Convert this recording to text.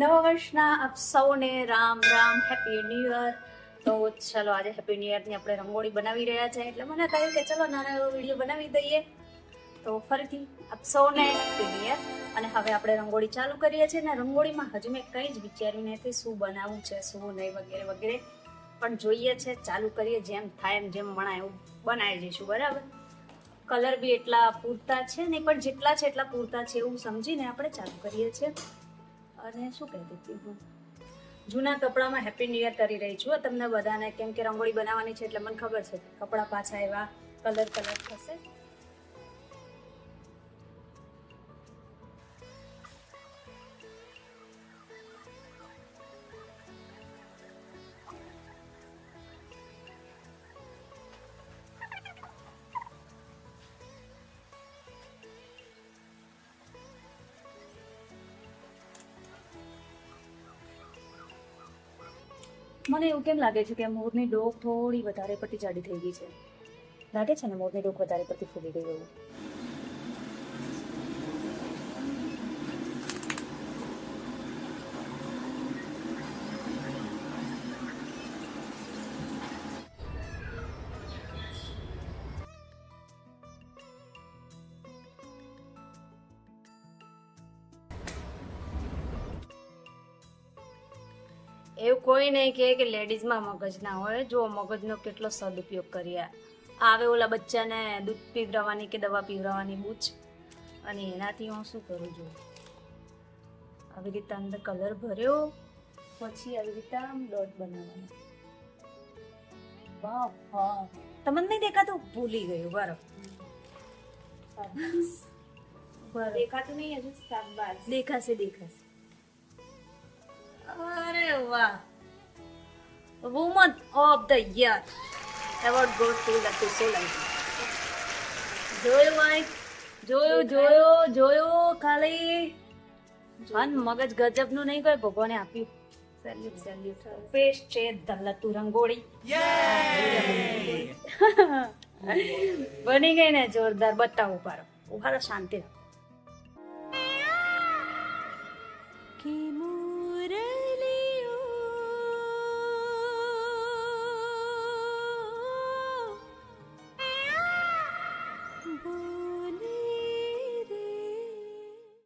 નવા વર્ષના આપ સૌને Ram Ram happy new year તો ચલો, આજે હેપી ન્યૂ યરની આપણે રંગોળી બનાવી રહ્યા છે. એટલે મને કહ્યું કે ચલો, નાનો એવો વીડિયો બનાવી દઈએ. તો ફરીથી આપ સૌને હેપી ન્યૂ યર અને હવે આપણે રંગોળી ચાલુ કરીએ છીએ અને રંગોળીમાં હજુ મેં કંઈ જ વિચાર્યું નથી, શું બનાવવું છે, શું નહીં વગેરે વગેરે. પણ જોઈએ છે, ચાલુ કરીએ, જેમ થાય એમ જેમ મણાય એવું બનાવી જઈશું બરાબર? કલર બી એટલા પૂરતા છે નહીં, પણ જેટલા છે એટલા પૂરતા છે એવું સમજીને આપણે ચાલુ કરીએ છીએ. અને શું કહેતી હતી હું? જૂના કપડામાં હેપી ન્યૂ યર કરી રહી છું. તમને બધાને કેમ કે રંગોળી બનાવવાની છે એટલે મને ખબર છે કપડાં પાછા એવા કલર કલર થશે. મને એવું કેમ લાગે છે કે મોરની ડોક થોડી વધારે પડતી જાડી થઈ ગઈ છે? લાગે છે ને મોરની ડોક વધારે પડતી ફૂલી ગઈ એવું? એવું કોઈ નહીં કહે કે લેડીઝમાં મગજ ના હોય. જો મગજનો કેટલો સદુપયોગ કરીએ. આવે ઓલા બચ્ચાને દૂધ પીવડાવવાની કે દવા પીવડાવવાની બૂચ. અને એનાથી હું શું કરું છું આવી રીતે અંદર કલર ભર્યો. પછી આવી રીતે આમ ડોટ બનાવવાનો. વાહ વાહ તમને નહીં દેખાતું? ભૂલી ગયું બરાબર દેખાતું નહીં હજુ? દેખાશે દેખાશે. અરે વાહ. Woman of the year award go to Lucky Solanki જોયું માઈક જોયું જોયું. જોયું ખાલી. મન મગજ ગજબનું નહીં કોઈ ભગવાને આપ્યું. સેલ્યુટ સેલ્યુટ પેશ છે ધલતુ રંગોળી. બની ગઈ ને જોરદાર. બતાવો પારો ઉભારો શાંતિ રાખો